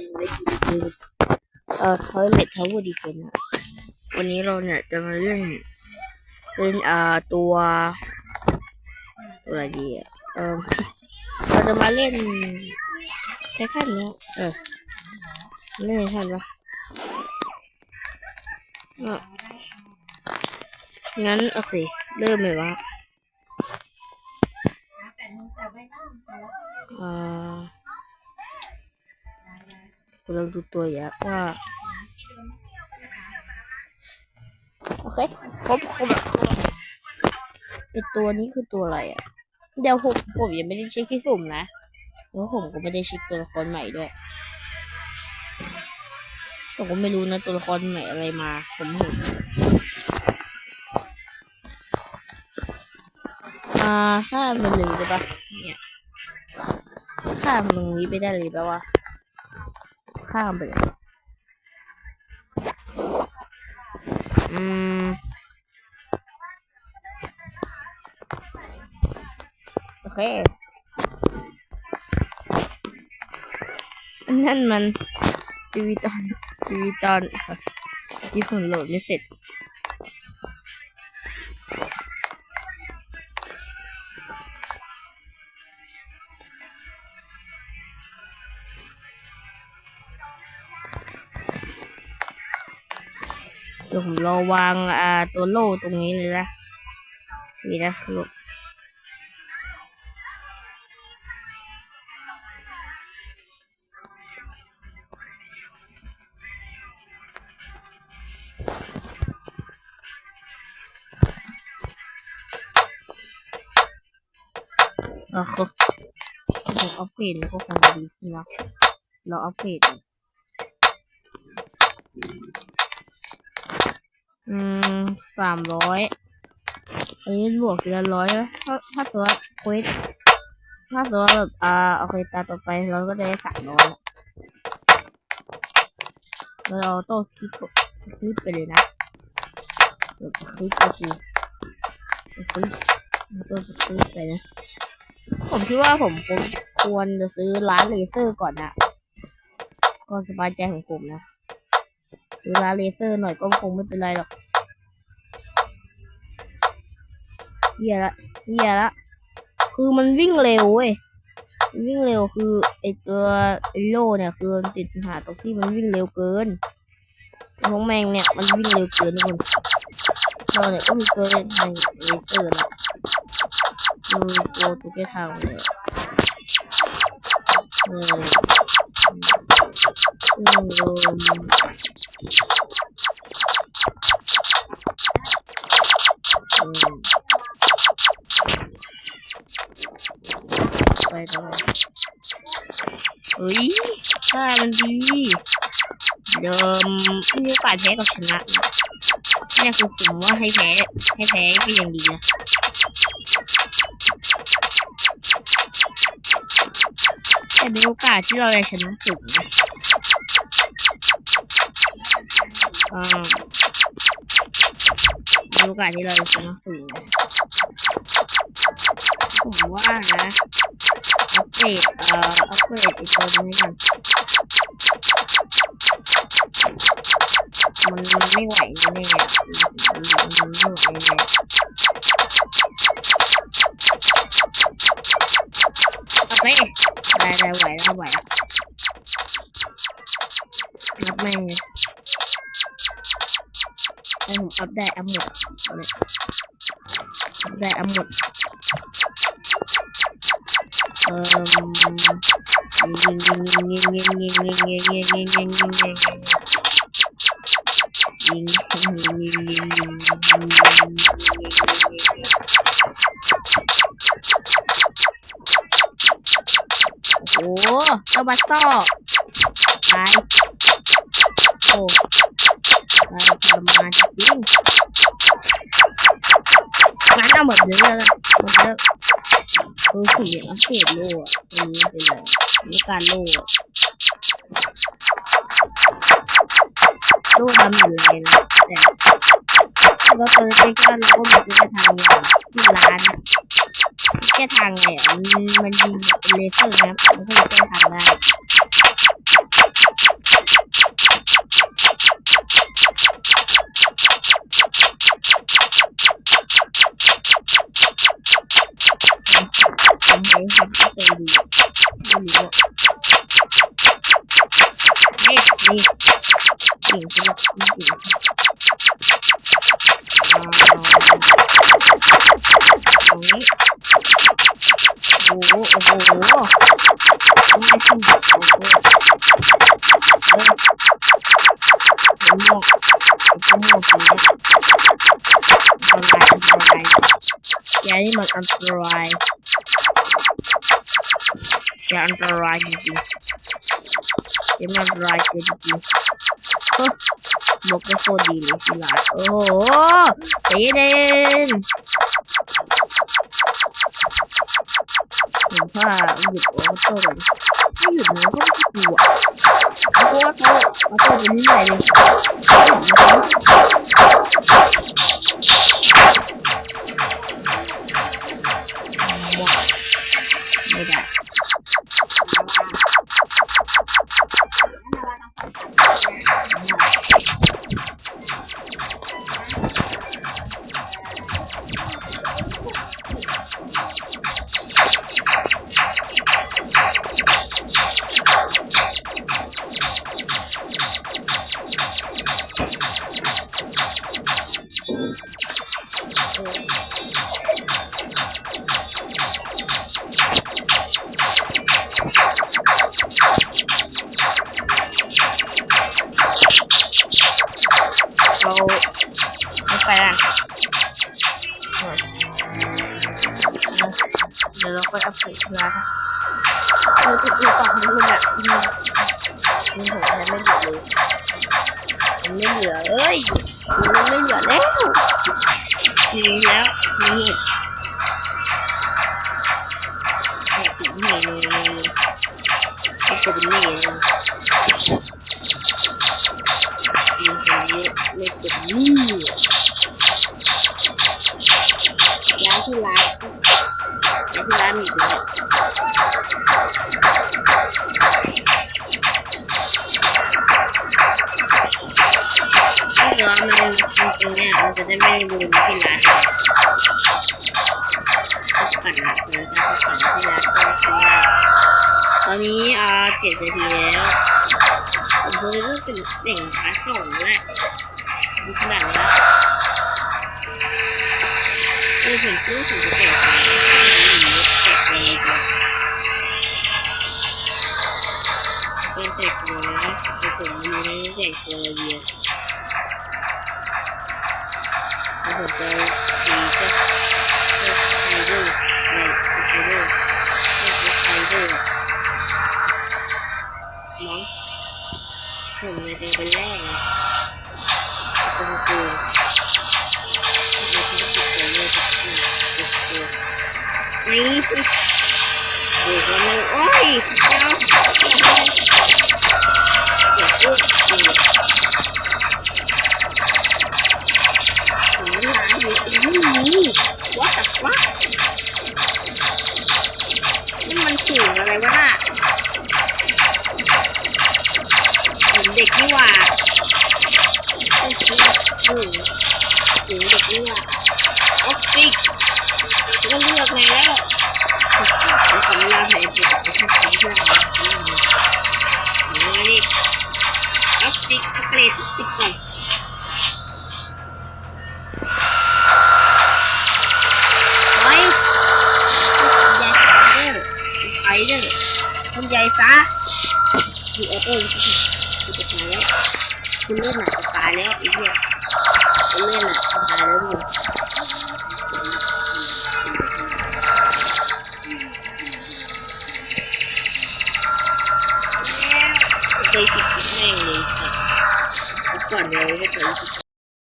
เล่นเกมเอ่อ Toilet Tower Defense นะวันนี้เราเนี่ยจะมาเล่นเป็นอ่าตัวตัวอะไรดีอะเออเราจะมาเล่นไททันนะเออเล่นไททันปะอะงั้นโอเคเริ่มเลยวะอ่า เราดูตัวอย่างว่า โอเคครบครบไอตัวนี้คือตัวอะไรอะ เดี๋ยวผมผมยังไม่ได้เช็คที่สุ่มนะแล้วผมก็ไม่ได้เช็คตัวละครใหม่ด้วยผมก็ไม่รู้นะตัวละครใหม่อะไรมา ผมเห็นอ่าข้ามมันหนึ่งใช่ปะเนี่ยข้ามตรงนี้ไปได้เลยแปลว่า ข้ามไปเลยอืมโอเค อันนั่นมันจีวิตอนจีวิตอนที่ผมโหลดไม่เสร็จ เดี๋ยวผมรอวางอ่าตัวโล่ตรงนี้เลยนะนี่นะลูกอะก็ผมอัปเกรดแล้วก็คงจะดีขึ้นนะเราอัปเกรด อืม สามร้อยอันนี้บวกทีละร้อยถ้าถ้าตัวเควสถ้าตัวแบบอ่าโอเคตาต่อไปเราก็จะได้สามร้อยแล้วเราโต้คลิปคลิปไปเลยนะเดี๋ยวคลิปไปทีคลิปตัวคลิปไปนะผมคิดว่าผมควรควรจะซื้อร้านเลเซอร์ก่อนนะก็สบายใจของผมนะซื้อร้านเลเซอร์หน่อยก็คงไม่เป็นไรหรอก เหี้ยละเหี้ยละ คือมันวิ่งเร็วเว้ยวิ่งเร็วคือไอตัวไอโลเนี่ยคือมันติดปัญหาตรงที่มันวิ่งเร็วเกินไอ้พวกแมงเนี่ยมันวิ่งเร็วเกินทุกคนเราเนี่ยก็มีตัวเล่นทางเลเซอร์นะคือตัวตุ๊กตาเลยเอออืม ไปไปเฮ้ยได้มันดีเดิมมีโอกาสแพ้กับชนะเนี่ยคือผมว่าให้แพ้ให้แพ้ก็ยังดีนะแต่มีโอกาสที่เราจะชนะสูงนะอ่า รู้กาสที่เราจะชนะสูงผมว่านะอัปเดตเอ่ออัปเดตอีกตัวนี้กันมันมันไม่ไหวแน่มันมันไม่ไหวแน่โอเคได้ได้ไหวแล้วไหวรับแม่งให้ผมอัปเดตอัปเดต 오, 떠봤어. 아이. 오. 아이, 그럼 아직. งั้นเอาหมดเลยเลยหมดแล้วเออสีอัปเกรดโล่อะตรนี้เป็นอะไรนี่การโล่โล่ดำเหมือนเลยนะแต่เราเจอใกล้ๆเราก็มันจะทางอย่างที่ร้านแก้ทางไงมันมันยิงเลเซอร์นะมันก็เลยแก้ทางได้ เก่งจังเลยเก่งตรงนี้โอ้โหโอ้โหไม่ขึ้นโอ้โหเออเห็นหมวกเห็นหมวกสีนี้อันตรายอันตรายแกนี่มันอันตรายแกอันตรายจริงๆ กมันอันตรายเกินจริงๆเฮ้ยหมวกก็โคตรดีเลยสิหลาโอ้โหใจเย็นผมว่าหยุดออโต้เลยถ้าหยุดมันก็ไม่กลัวเพราะว่าเขาออโต้ไปเรื่อยเลย เร ดี๋ยวเราค่อยอัปเดตนะเราจะดูต่อให้มันแบบนี้นี่ผมยังไม่หยุดเลยมันไม่เหลือเอ้ยมันไม่เหลือแล้วมีแล้วนี่นี่นี่นี่ก็เป็นนี่นะมีเยอะเลยเป็นนี่ร้านที่ร้าน ที่ร้านมีด้วยถ้าเกิดว่ามันจริงๆเนี่ยมันจะได้ไม่ลืมที่ร้านพักผ่นนะหรือถ้าพักผ่อนที่ร้านก็ซื้อได้ตอนนี้อ่าเจ็ดนาทีแล้วผมเคยรู้เป็นเด่งขายของแหละดูขนาดนี้เออเห็นชื่อถึงจะแก่ไปแก่ไป เป็นเด็กน้อยแต่ผมไม่ได้เด็กตัวเดียวแล้วผมจะตีก็ไฟเดอร์ไรไฟเดอร์ไฟเดอร์มั้งผมจะเป็นแรก นี่เดี๋ยวก็ไม่โอ้ยเจ้าอย่าพูดวัดนี่มันสูงอะไรวะน่ะ ออฟฟิศอัปเกรดติดก่อนเฮ้ยใหญ่เด้อไปเด้อคุณใหญ่ซะดูออโต้คุณจะตายแล้วคุณเล่นหนักตายแล้วไอ้เหี้ยคุณเล่นหนักตายแล้วดู